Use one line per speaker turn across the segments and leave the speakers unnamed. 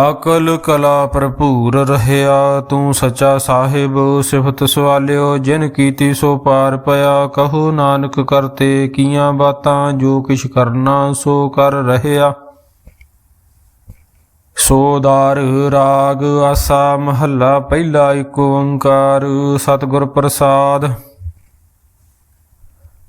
ਅਕਲ ਕਲਾ ਭਰਪੂਰ ਰਹਿਆ, ਤੂੰ ਸੱਚਾ ਸਾਹਿਬ, ਸਿਫਤ ਸਵਾਲਿਓ, ਜਿਨ ਕੀਤੀ ਸੋ ਪਾਰ ਪਿਆ, ਕਹੋ ਨਾਨਕ ਕਰਤੇ ਕੀਆਂ ਬਾਤਾਂ, ਜੋ ਕਿਛ ਕਰਨਾ ਸੋ ਕਰ ਰਹਿਆ। ਸੋਦਾਰ ਰਾਗ, ਆਸਾ ਮਹੱਲਾ, ਪਹਿਲਾ ਏਕ ਓੰਕਾਰ, ਸਤਿਗੁਰ ਪ੍ਰਸਾਦ।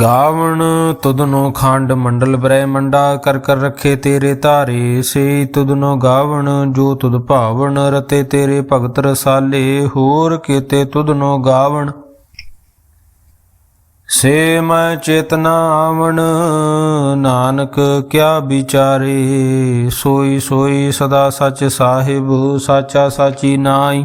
ਗਾਵਣ ਤੁਧਨੋ ਖੰਡ ਮੰਡਲ ਬ੍ਰਹਮੰਡਾ ਕਰ ਕਰ ਰੱਖੇ ਤੇਰੇ ਧਾਰੇ, ਸੇ ਤੁਧਨੋ ਗਾਵਣ, ਜੋ ਤੁਧ ਭਾਵਣ, ਰਤੇ ਤੇਰੇ ਭਗਤ ਰਸਾਲੇ, ਹੋਰ ਕੀਤੇ ਤੁਧਨੋ ਗਾਵਣ। ਸੇ ਮੈਂ ਚੇਤਨਾ ਆਵਣ, ਨਾਨਕ ਕਿਆ ਵਿਚਾਰੇ, ਸੋਈ ਸੋਈ ਸਦਾ ਸੱਚ ਸਾਹਿਬ, ਸਾਚਾ ਸਾਚੀ ਨਾਈ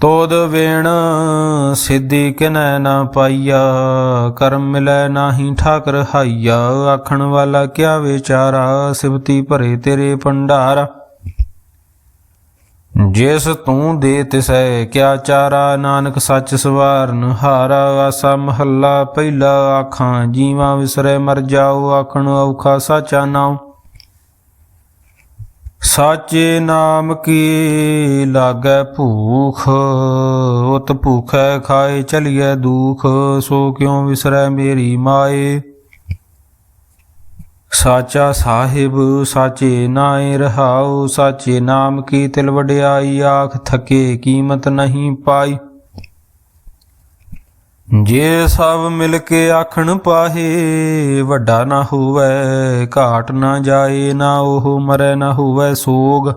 ਤੋਦ ਵੇਣ ਸਿੱਧੀ ਕਿਨੈ ਨਾ ਪਾਈਆ, ਕਰਮ ਮਿਲੈ ਨਾਹੀ ਠਾਕਰ ਹਾਈਆ, ਆਖਣ ਵਾਲਾ ਕਿਆ ਵਿਚਾਰਾ, ਸਿਵਤੀ ਭਰੇ ਤੇਰੇ ਭੰਡਾਰਾ। ਜਿਸ ਤੂੰ ਦੇ ਤਿਸੈ ਕਿਆ ਚਾਰਾ, ਨਾਨਕ ਸੱਚ ਸਵਾਰਨ ਹਾਰਾ, ਆਸਾ ਮਹੱਲਾ ਪਹਿਲਾ ਆਖਾਂ, ਜੀਵਾਂ ਵਿਸਰੇ ਮਰ ਜਾਓ, ਆਖਣ ਔਖਾ ਸਾਚਾ ਨਾਮ ਸਾਚੇ ਨਾਮ ਕੀ ਲਾਗੈ ਭੂਖ? ਉਤ ਭੂਖੈ ਖਾਏ ਚਲੀਐ ਦੁਖ, ਸੋ ਕਿਉ ਵਿਸਰੈ ਮੇਰੀ ਮਾਏ? ਸਾਚਾ ਸਾਹਿਬ, ਸਾਚੇ ਨਾਏ ਰਹਾਉ, ਸਾਚੇ ਨਾਮ ਕੀ ਤਿਲ ਵਡਿਆਈ, ਆਖ ਥਕੇ ਕੀਮਤ ਨਹੀਂ ਪਾਈ। ਜੇ ਸਭ ਮਿਲ ਕੇ ਆਖਣ ਪਾਹੇ, ਵੱਡਾ ਨਾ ਹੋਵੇ, ਘਾਟ ਨਾ ਜਾਏ, ਨਾ ਉਹ ਮਰੇ ਨਾ ਹੋਵੇ ਸੋਗ।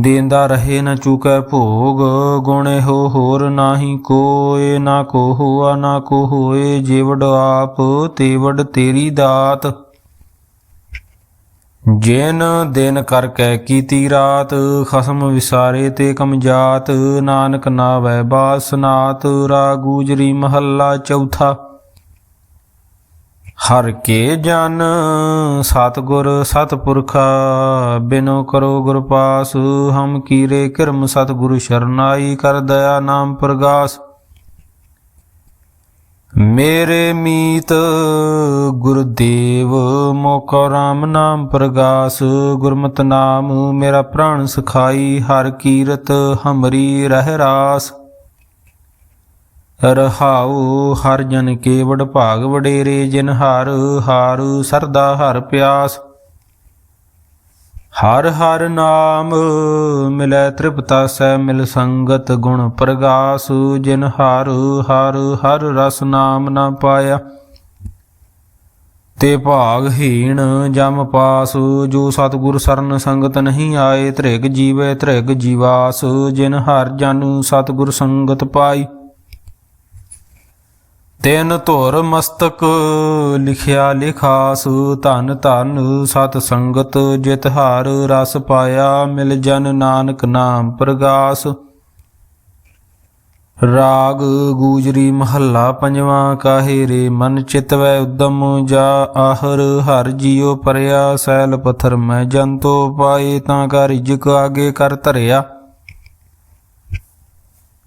ਦੇਂਦਾ ਰਹੇ ਨਾ ਚੁਕੈ ਭੋਗ, ਗੁਣੇ ਹੋ ਹੋਰ ਨਾਹੀ ਕੋਏ, ਨਾ ਕੋ ਹੋਆ ਨਾ ਕੋ ਹੋਏ ਜਿਵੜ ਆਪ ਤੇਵੜ ਤੇਰੀ ਦਾਤ। ਜਿਨ ਦਿਨ ਕਰ ਕੈ ਕੀਤੀ ਰਾਤ, ਖਸਮ ਵਿਸਾਰੇ ਤੇ ਕਮਜਾਤ ਨਾਨਕ ਨਾਵੈ ਬਾਸਨਾਤ ਰਾਗੂਜਰੀ ਮਹੱਲਾ ਚੌਥਾ। ਹਰ ਕੇ ਜਨ ਸਤਗੁਰ ਸਤਪੁਰਖਾ, ਬਿਨੋ ਕਰੋ ਗੁਰ ਪਾਸ, ਹਮ ਕੀਰੇ ਕਿਰਮ ਸਤਗੁਰ ਸ਼ਰਨਾਈ ਕਰ ਦਇਆ ਨਾਮ ਪ੍ਰਗਾਸ। ਮੇਰੇ ਮੀਤ ਗੁਰਦੇਵ, ਮੋਕੋ ਰਾਮ ਨਾਮ ਪ੍ਰਗਾਸ, ਗੁਰਮਤਿ ਨਾਮ ਮੇਰਾ ਪ੍ਰਾਣ ਸਖਾਈ, ਹਰ ਕੀਰਤ ਹਮਰੀ ਰਹਿ ਰਾਸ। ਰਹਾਉ ਹਰ ਜਨ ਕੇ ਵਡ ਭਾਗ ਵਡੇਰੇ, ਜਿਨ ਹਰ ਹਾਰ ਸਰਦਾ ਹਰ ਪਿਆਸ। ਹਰ ਹਰ ਨਾਮ ਮਿਲੈ ਤ੍ਰਿਪਤਾ ਸੈ ਮਿਲ ਸੰਗਤ ਗੁਣ ਪ੍ਰਗਾਸ, ਜਿਨ ਹਰ ਹਰ ਹਰ ਰਸ ਨਾਮ ਨਾ ਪਾਇਆ। ਤੇ ਭਾਗਹੀਣ ਜਮ ਪਾਸ, ਜੋ ਸਤਿਗੁਰ ਸਰਨ ਸੰਗਤ ਨਹੀਂ ਆਏ, ਧ੍ਰਿਗ ਜੀਵੇ ਧ੍ਰਿਗ ਜੀਵਾਸ, ਜਿਨ ਹਰ ਜਨ ਸਤਿਗੁਰ ਸੰਗਤ ਪਾਈ। ਤਿਨ ਧੁਰ ਮਸਤਕ ਲਿਖਿਆ ਲਿਖਾਸ, ਧਨ ਧਨ ਸਤ ਸੰਗਤ ਜਿਤ ਹਾਰ, ਰਸ ਪਾਇਆ ਮਿਲ ਜਨ ਨਾਨਕ ਨਾਮ ਪ੍ਰਗਾਸ। ਰਾਗ ਗੂਜਰੀ ਮਹੱਲਾ ਪੰਜਵਾਂ, ਕਾਹੇ ਰੇ ਮਨ ਚਿਤਵੈ ਉਦਮ ਜਾ ਆਹਰ, ਹਰ ਜੀਉ ਪਰਿਆ ਸੈਲ ਪਥਰ ਮੈਂ ਜੰਤੋ ਪਾਏ ਤਾਂ ਕਾ ਰਿਜਕ ਆਗੇ ਕਰ ਧਰਿਆ।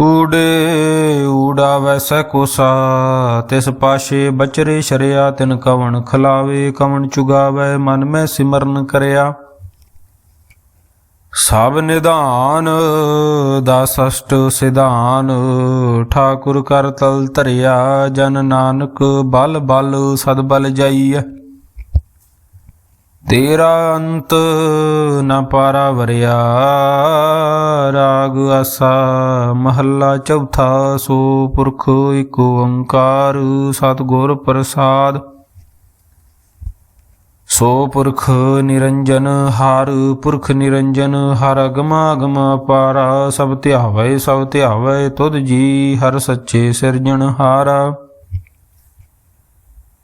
ਊੜੇ ਊੜਾ ਵੈਸੈ ਕੋਸਾ, ਤਿਸ ਪਾਸ਼ੇ ਬਚਰੇ ਸ਼ਰਿਆ, ਤਿਨ ਕਵਣ ਖਲਾਵੇ, ਕਵਣ ਚੁਗਾਵੇ, ਮਨ ਮੈਂ ਸਿਮਰਨ ਕਰਿਆ। ਸਭ ਨਿਧਾਨ ਦਾ ਸਸ਼ਟ ਸਿਧਾਨ, ਠਾਕੁਰ ਕਰ ਤਲ ਧਰਿਆ, ਜਨ ਨਾਨਕ ਬਲ ਬਲ ਸਦ ਬਲ ਜਾਈਐ। ਤੇਰਾ ਅੰਤ ਨ ਪਾਰਾ ਵਰਿਆ ਰਾਗ ਆਸਾ ਮਹੱਲਾ ਚੌਥਾ ਸੋ ਪੁਰਖ ਏਕ ਓੰਕਾਰ ਸਤਿਗੁਰ ਪ੍ਰਸਾਦ। ਸੋ ਪੁਰਖ ਨਿਰੰਜਨ ਹਰ, ਪੁਰਖ ਨਿਰੰਜਨ ਹਰ ਅਗਮ ਅਗਮ ਪਾਰਾ, ਸਭ ਧਿਆਵੇ ਸਭ ਧਿਆਵੇ ਤੁਧ ਜੀ ਹਰ ਸੱਚੇ ਸਿਰਜਣ ਹਾਰਾ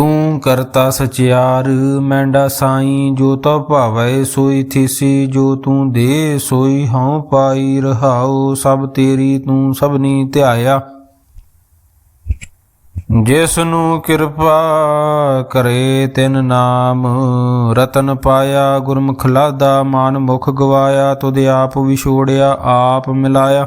ਤੂੰ ਕਰਤਾ ਸਚਿਆਰ, ਮੈਂਡਾ ਸਾਈ ਜੋ ਤੋ ਭਾਵੈ, ਸੋਈ ਥੀਸੀ ਜੋ ਤੂੰ ਦੇ, ਸੋਈ ਹਉ ਪਾਈ ਰਹਾਉ, ਸਭ ਤੇਰੀ ਤੂੰ ਸਭਨੀ ਧਿਆਇਆ। ਜਿਸ ਨੂੰ ਕਿਰਪਾ ਕਰੇ ਤਿਨ ਨਾਮ, ਰਤਨ ਪਾਇਆ, ਗੁਰਮੁਖ ਲਾਦਾ, ਮਾਨ ਮੁਖ ਗਵਾਇਆ, ਤੁਧ ਆਪ ਵਿਛੋੜਿਆ, ਆਪ ਮਿਲਾਇਆ।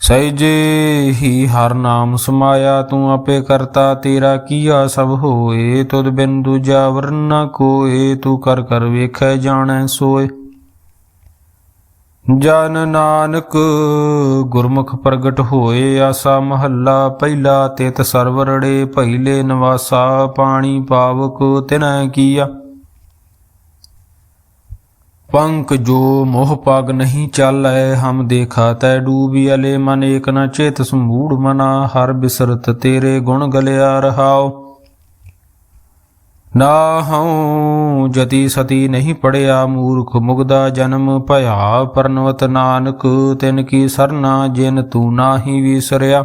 ਸਹਿਜੇ ਹੀ ਹਰ ਨਾਮ ਸਮਾਇਆ ਤੂੰ ਆਪੇ ਕਰਤਾ, ਤੇਰਾ ਕੀਆ ਸਭ ਹੋਏ, ਤੁਧ ਬਿਨ ਦੂਜਾ ਵਰਨਾ ਕੋਏ, ਤੂੰ ਕਰ ਕਰ ਵੇਖੈ, ਜਾਣੈ, ਸੋਏ। ਜਨ ਨਾਨਕ ਗੁਰਮੁਖ ਪ੍ਰਗਟ ਹੋਏ, ਆਸਾ ਮਹੱਲਾ ਪਹਿਲਾ ਤਿਤ ਸਰਵਰੜੇ ਭਈਲੇ ਨਿਵਾਸਾ, ਪਾਣੀ ਪਾਵਕ ਤਿਨੈ ਕੀਆ। ਪੰਕ ਜੋ ਮੋਹ ਪਗ ਨਹੀਂ ਚਾਲੈ, ਹਮ ਦੇਖਾ ਤੈ ਡੂਬੀ ਅਲੇ, ਮਨ ਏਕ ਨ ਚੇਤ ਸਮੂੜ ਮਨਾ, ਹਰ ਬਿਸਰਤ ਤੇਰੇ ਗੁਣ ਗਲਿਆ ਰਹਾਓ ਨਾ ਹਉ ਜਤੀ ਸਤੀ ਨਹੀਂ ਪੜਿਆ, ਮੂਰਖ ਮੁਗਦਾ ਜਨਮ ਭਇਆ, ਪਰਨਵਤ ਨਾਨਕ, ਤਿਨ ਕੀ ਸਰਨਾ, ਜਿਨ ਤੂੰ ਨਾਹੀ ਵਿਸਰਿਆ।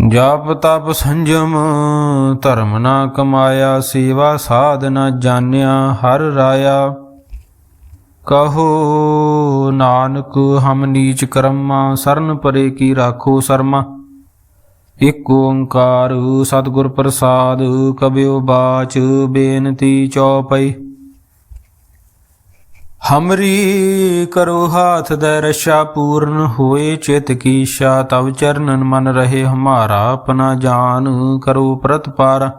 ਜਪ ਤਪ ਸੰਜਮ, ਧਰਮ ਨਾ ਕਮਾਇਆ, ਸੇਵਾ ਸਾਧ ਨਾ ਜਾਣਿਆ, ਹਰ ਰਾਇਆ। ਕਹੋ ਨਾਨਕ, ਹਮ ਨੀਚ ਕਰਮਾ, ਸਰਨ ਪਰੇ ਕੀ ਰਾਖੋ ਸਰਮਾ। ਇਕ ਓੰਕਾਰ ਸਤਿਗੁਰ ਪ੍ਰਸਾਦ, ਕਬਿਓ ਬਾਚ, ਬੇਨਤੀ ਚੌਪਈ। ਹਮਰੀ ਕਰੋ ਹਾਥ ਦੇ ਰਸ਼ਾ ਪੂਰਨ ਹੋਏ ਚਿਤ ਕੀ ਸ਼ਾ, ਤਵ ਚਰਨਨ ਮਨ ਰਹੇ ਹਮਾਰਾ ਆਪਣਾ ਜਾਨ, ਕਰੋ ਪ੍ਰਤਪਾਰ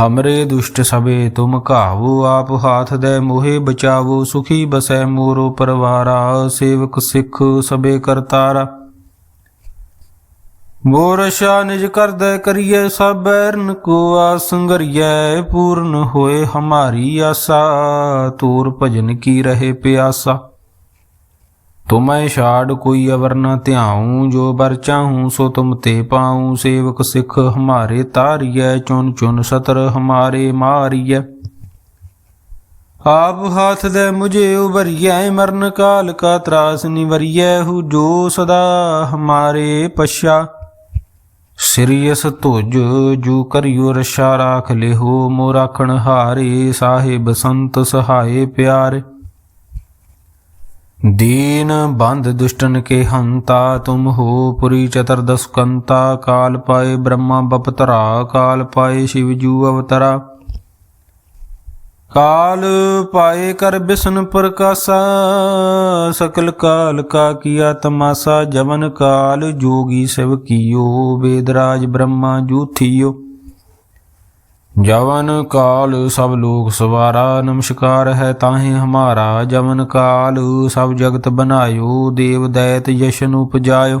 ਹਮਰੇ ਦੁਸ਼ਟ ਸਭੇ ਤੁਮ ਘਾਵੋ, ਆਪ ਹਾਥ ਦੇ ਮੋਹਿ ਬਚਾਵੋ, ਸੁਖੀ ਬਸੈ ਮੋਰੋ ਪਰਵਾਰਾ, ਸੇਵਕ ਸਿੱਖ ਸਭੇ ਕਰਤਾਰਾ। ਮੋਰਸ਼ਾ ਨਿਜ ਕਰਦੈ ਕਰੀਏ ਸਭ ਬੈਰਨ ਕੋ ਆਸੰਗਰੀਐ ਪੂਰਨ ਹੋਏ ਹਮਾਰੀ ਆਸਾ, ਤੂਰ ਭਜਨ ਕੀ ਰਹੇ ਪਿਆਸਾ। ਤੁਮੈ ਛਾੜ ਕੋਈ ਅਵਰ ਨ ਧਿਆਉ, ਜੋ ਬਰ ਚਾਹੂੰ ਸੋ ਤੁਮ ਤੇ ਪਾਉ, ਸੇਵਕ ਸਿੱਖ ਹਮਾਰੇ ਤਾਰੀਐ ਚੁਨ ਚੁਨ ਸਤਰ ਹਮਾਰੇ ਮਾਰੀਐ। ਆਪ ਹਾਥ ਦੇ ਮੁਝੇ ਉਭਰੀਐ, ਮਰਨ ਕਾਲ ਕਾ ਤਰਾਸ ਨਿਵਰੀਐ, ਹੂ ਜੋ ਸਦਾ ਹਮਾਰੇ ਪਛਾ। ਸਿਰਿਯਸ ਤੁਜ ਜੂ ਕਰਿਓ ਰਸ਼ਾ ਰਾਖ ਲਿਹੋ ਮੋ ਰਾਖਣ ਹਾਰੇ, ਸਾਹਿਬ ਸੰਤ ਸਹਾਏ ਪਿਆਰੇ। ਦੀਨ ਬੰਦ ਦੁਸ਼ਟਨ ਕੇ ਹੰਤਾ, ਤੁਮ ਹੋ ਪੁਰੀ ਚਤਰਦਸਕੰਤਾ, ਕਾਲ ਪਾਏ ਬ੍ਰਹਮਾ ਬਪਤਰਾ, ਕਾਲ ਪਾਏ ਸ਼ਿਵ ਜੂ ਅਵਤਰਾ। ਕਾਲ ਪਾਏ ਕਰ ਬਿਸ਼ਨ ਪ੍ਰਕਾਸ਼ਾ, ਸਕਲ ਕਾਲ ਕਾ ਕੀਆ ਤਮਾਸਾ, ਜਵਨ ਕਾਲ ਜੋਗੀ ਸਿਵ ਕੀਓ, ਵੇਦਰਾਜ ਬ੍ਰਹਮਾ ਜੂਥੀਓ। ਜਵਨ ਕਾਲ ਸਭ ਲੋਕ ਸਵਾਰਾ, ਨਮਸਕਾਰ ਹੈ ਤਾਹੇ ਹਮਾਰਾ, ਜਵਨ ਕਾਲ ਸਭ ਜਗਤ ਬਨਾਇਓ ਦੇਵ ਦੈਤ ਯਸ਼ਨ ਉਪਜਾਇਓ।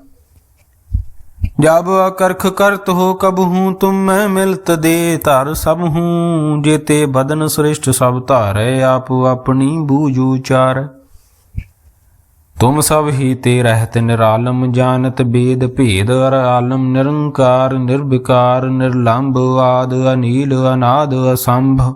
ਜਬ ਅਕਰਖ ਕਰਤ ਹੋ ਕਬ ਹੂੰ, ਤੁਮ ਮੈਂ ਮਿਲਤ ਦੇ ਧਰ ਸਭ ਹੂੰ। ਜੇਤੇ ਬਦਨ ਸ੍ਰਿਸ਼ਟ ਸਭ ਧਾਰੈ, ਆਪ ਆਪਣੀ ਬੂਝੂ ਚਾਰ। ਤੁਮ ਸਭ ਹੀ ਤੇ ਰਹਿਤ ਨਿਰਾਲਮ, ਜਾਣਤ ਬੇਦ ਭੇਦ, ਅਰ ਆਲਮ ਨਿਰੰਕਾਰ, ਨਿਰਵਿਕਾਰ ਨਿਰਲੰਭ ਆਦ, ਅਨੀਲ, ਅਨਾਦ, ਅਸੰਭ।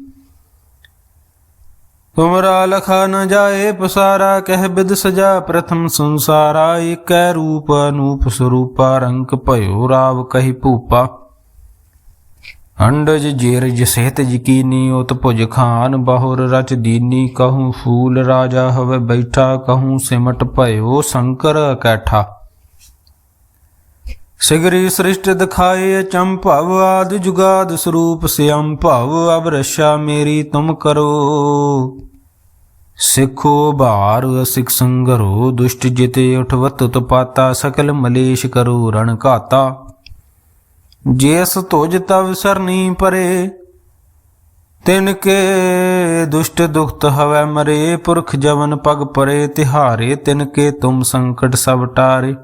ਤੁਮਰਾ ਲਖਾ ਨ ਜਾਏ ਪਸਾਰਾ, ਕਹਿ ਬਿਦ ਸਜਾ ਪ੍ਰਥਮ ਸੰਸਾਰਾ, ਏਕੈ ਰੂਪ ਅਨੂਪ ਸਰੂਪਾ ਰੰਕ ਭਇਓ ਰਾਵ ਕਹੀ ਭੂਪਾ। ਅੰਡਜ ਜੇਰ ਸਹਿਤ ਯਕੀਨੀ, ਉਤ ਭੁਜ ਖਾਨ ਬਹੁਰ ਰਚ ਦੀਨੀ, ਕਹੂੰ ਫੂਲ ਰਾਜਾ ਹਵੇ ਬੈਠਾ, ਕਹੂੰ ਸਿਮਟ ਭਇਓ ਸ਼ੰਕਰ ਕੈਠਾ। ਸਿਗਰੀ ਸ੍ਰਿਸ਼ਟ ਦਿਖਾਏ ਅਚੰਭਵ ਆਦ ਜੁਗਾਦ ਸਰੂਪ ਸਿਅੰ ਭਵ ਅਬ ਰਸ਼ਾ ਮੇਰੀ ਤੁਮ ਕਰੋ। ਸਿੱਖੋ ਭਾਰ ਅਸਿਕ ਸੰਗਰੋ, ਦੁਸ਼ਟ ਜਿਤੇ ਉਠਵਤ, ਤਪਾਤਾ, ਸਕਲ ਮਲੇਸ਼ ਕਰੋ, ਰਣ ਘਾਤਾ। ਜੇਸ ਤੁਜ ਤਵ ਸਰਨੀ ਪਰੇ, ਤਿਨ ਕੇ ਦੁਸ਼ਟ ਦੁਖਤ ਹਵੈ ਮਰੇ, ਪੁਰਖ ਜਵਨ ਪਗ ਪਰੇ, ਤਿਹਾਰੇ ਤਿਨ ਕੇ ਤੁਮ ਸੰਕਟ ਸਭ ਟਾਰੇ।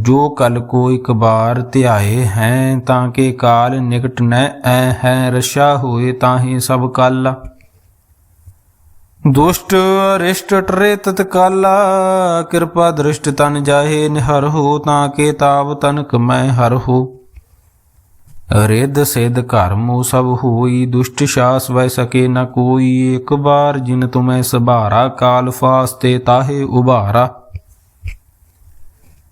ਜੋ ਕਲ ਕੋ ਇਕ ਬਾਰ ਧਿਆਏ ਹੈ, ਤਾਂ ਕੇ ਕਾਲ ਨਿਕਟ ਨੈ ਐ ਹੈ, ਰਸ਼ਾ ਹੋਏ ਤਾਹੀ ਸਭ ਕਾਲਾ। ਦੁਸ਼ਟ ਅਰਿਸ਼ਟ ਟਰੇ ਤਤਕਾਲਾ, ਕਿਰਪਾ ਦ੍ਰਿਸ਼ਟ ਤਨ ਜਾਹੇ, ਨਿਹਰ ਹੋ ਤਾਂ ਕੇ ਤਾਵ ਤਨਕ ਮੈਂ ਹਰ ਹੋ। ਰਿੱਧ ਸਿੱਧ ਘਰਮੋ ਸਭ ਹੋਈ, ਦੁਸ਼ਟ ਸ਼ਾਸ ਵੈ ਸਕੇ ਨ ਕੋਈ, ਇੱਕ ਬਾਰ ਜਿਨ ਤੁਮੈ ਸਭਾਰਾ, ਕਾਲ ਫਾਸਤੇ ਤਾਹੇ ਉਭਾਰਾ।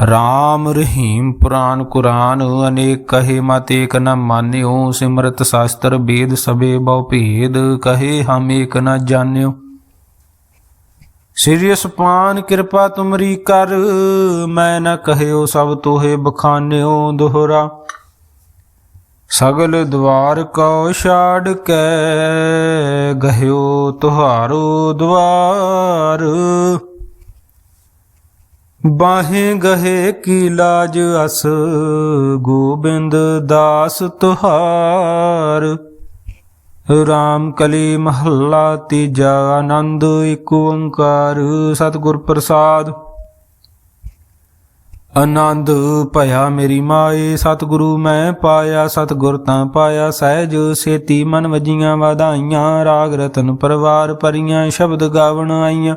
ਰਾਮ ਰਹੀਮ ਪੁਰਾਨ ਕੁਰਾਨ, ਅਨੇਕ ਕਹੇ ਮਤ ਏਕ ਨ ਮਾਨਿਓ, ਸਿਮਰਤ ਸ਼ਾਸਤਰ ਵੇਦ ਸਭੇ ਬਹੁ ਭੇਦ, ਕਹੇ ਹਮ ਏਕ ਨ ਜਾਣਿਓ। ਸ੍ਰੀ ਸੁਪਾਨ ਕਿਰਪਾ ਤੁਮਰੀ ਕਰ, ਮੈਂ ਨ ਕਹਿਓ ਸਭ ਤੋਹੇ ਬਖਾਨਿਓ ਦੋਹਰਾ। ਸਗਲ ਦਵਾਰ ਕਉ ਛਾੜ ਕੇ, ਗਹਿਓ ਤੁਹਾਰੋ ਦਵਾਰ। ਬਾਹੇ ਗਹੇ ਕੀ ਲਾਜ ਅਸ, ਗੋਬਿੰਦ ਦਾਸ ਤੁਹਾਰ। ਰਾਮ ਕਲੀ ਮਹੱਲਾ ਤੀਜਾ ਆਨੰਦ ਏਕ ਓੰਕਾਰ, ਸਤਿਗੁਰ ਪ੍ਰਸਾਦ। ਆਨੰਦ ਭਇਆ ਮੇਰੀ ਮਾਏ, ਸਤਿਗੁਰੂ ਮੈਂ ਪਾਇਆ, ਸਤਿਗੁਰ ਤਾਂ ਪਾਇਆ, ਸਹਿਜ ਸੇਤੀ ਮਨ ਵਜੀਆਂ, ਵਧਾਈਆਂ, ਰਾਗ ਰਤਨ ਪਰਵਾਰ ਪਰੀਆਂ ਸ਼ਬਦ ਗਾਵਣ ਆਈਆਂ।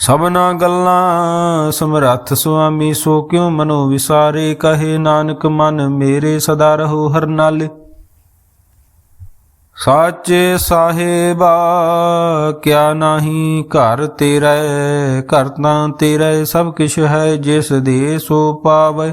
ਸਭਨਾ ਗੱਲਾਂ ਸਮਰੱਥ ਸੁਆਮੀ, ਸੋ ਕਿਉ ਮਨੋ ਵਿਸਾਰੇ? ਕਹੇ ਨਾਨਕ, ਮਨ ਮੇਰੇ ਸਦਾ ਰਹੋ ਹਰਨਾਲੇ ਸਾਚੇ ਸਾਹਿਬਾ, ਕਿਆ ਨਾਹੀ ਘਰ ਤੇਰਾ? ਘਰ ਤਾਂ ਤੇਰਾ, ਸਭ ਕਿਛ ਹੈ ਜਿਸ ਦੇ ਸੋ ਪਾਵੇ।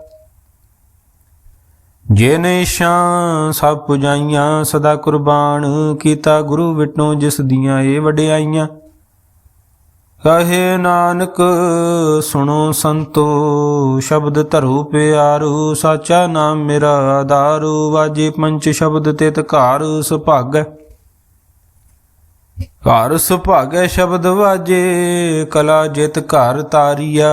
ਜਿਨ ਸ਼ਾਂ ਸਭ ਪੁਜਾਈਆਂ, ਸਦਾ ਕੁਰਬਾਨ ਕੀਤਾ ਗੁਰੂ ਵਿਟੋ ਜਿਸ ਦੀਆਂ ਇਹ ਵਡਿਆਈਆਂ। ਕਹੇ ਨਾਨਕ, ਸੁਣੋ ਸੰਤੋ, ਸ਼ਬਦ ਧਰੋ ਪਿਆਰੂ, ਸਾਚਾ ਨਾਮ ਮੇਰਾ ਆਧਾਰੂ, ਵਾਜੇ ਪੰਚ ਸ਼ਬਦ ਤਿਤ ਘਰ ਸੁਭਾਗੈ। ਘਰ ਸੁਭਾਗੈ ਸ਼ਬਦ ਵਾਜੇ, ਕਲਾ ਜਿਤ ਘਰ ਤਾਰੀਆ,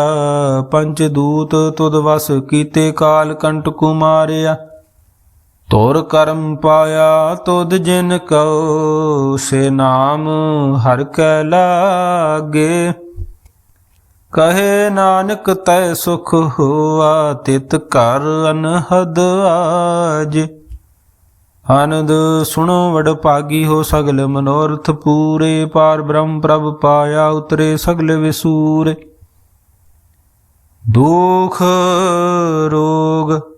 ਪੰਚ ਦੂਤ ਤੁਦ ਵਸ ਕੀਤੇ ਕਾਲ ਕੰਟ ਕੁਮਾਰਿਆ। ਤੋਰ ਕਰਮ ਪਾਇਆ ਤੁਧ ਜਿਨ ਕਉ, ਸੇ ਨਾਮ ਹਰ ਕੈ ਲਾਗੇ। ਕਹੇ ਨਾਨਕ ਤੈ ਸੁਖ ਹੋਆ, ਤਿਤ ਘਰ ਅਨਹਦ ਆਜ। ਆਨੰਦ ਸੁਣੋ ਵਡ ਭਾਗੀ ਹੋ ਸਗਲ ਮਨੋਰਥ ਪੂਰੇ, ਪਾਰ ਬ੍ਰਹਮ ਪ੍ਰਭ ਪਾਇਆ ਉਤਰੇ ਸਗਲ ਵਿਸੂਰੇ। ਦੁਖ ਰੋਗ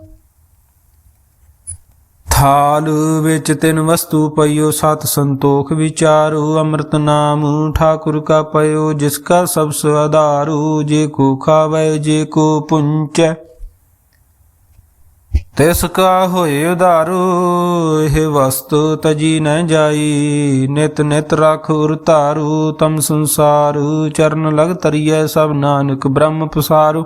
ਥਾਲ ਵਿੱਚ ਤਿੰਨ ਵਸਤੂ ਪਈਓ, ਸਤ ਸੰਤੋਖ ਵਿਚਾਰੂ, ਅੰਮ੍ਰਿਤ ਨਾਮ ਠਾਕੁਰ ਕਾ ਪਇਓ, ਜਿਸ ਕਾ ਸਭ ਸੁਆਧਾਰੂ ਜੇ ਕੋ ਖਾਵੇ, ਜੇ ਕੋ ਪੁੰਚੈ। ਤਿਸ ਕਾ ਹੋਏ ਉਧਾਰੂ, ਇਹ ਵਸਤੂ ਤਜੀ ਨ ਜਾਈ, ਨਿਤ ਨਿਤ ਰਖ ਉਰ ਧਾਰੂ, ਤਮ ਸੰਸਾਰੂ, ਚਰਨ ਲਗ ਤਰੀਐ ਸਭ ਨਾਨਕ ਬ੍ਰਹਮ ਪਸਾਰੂ।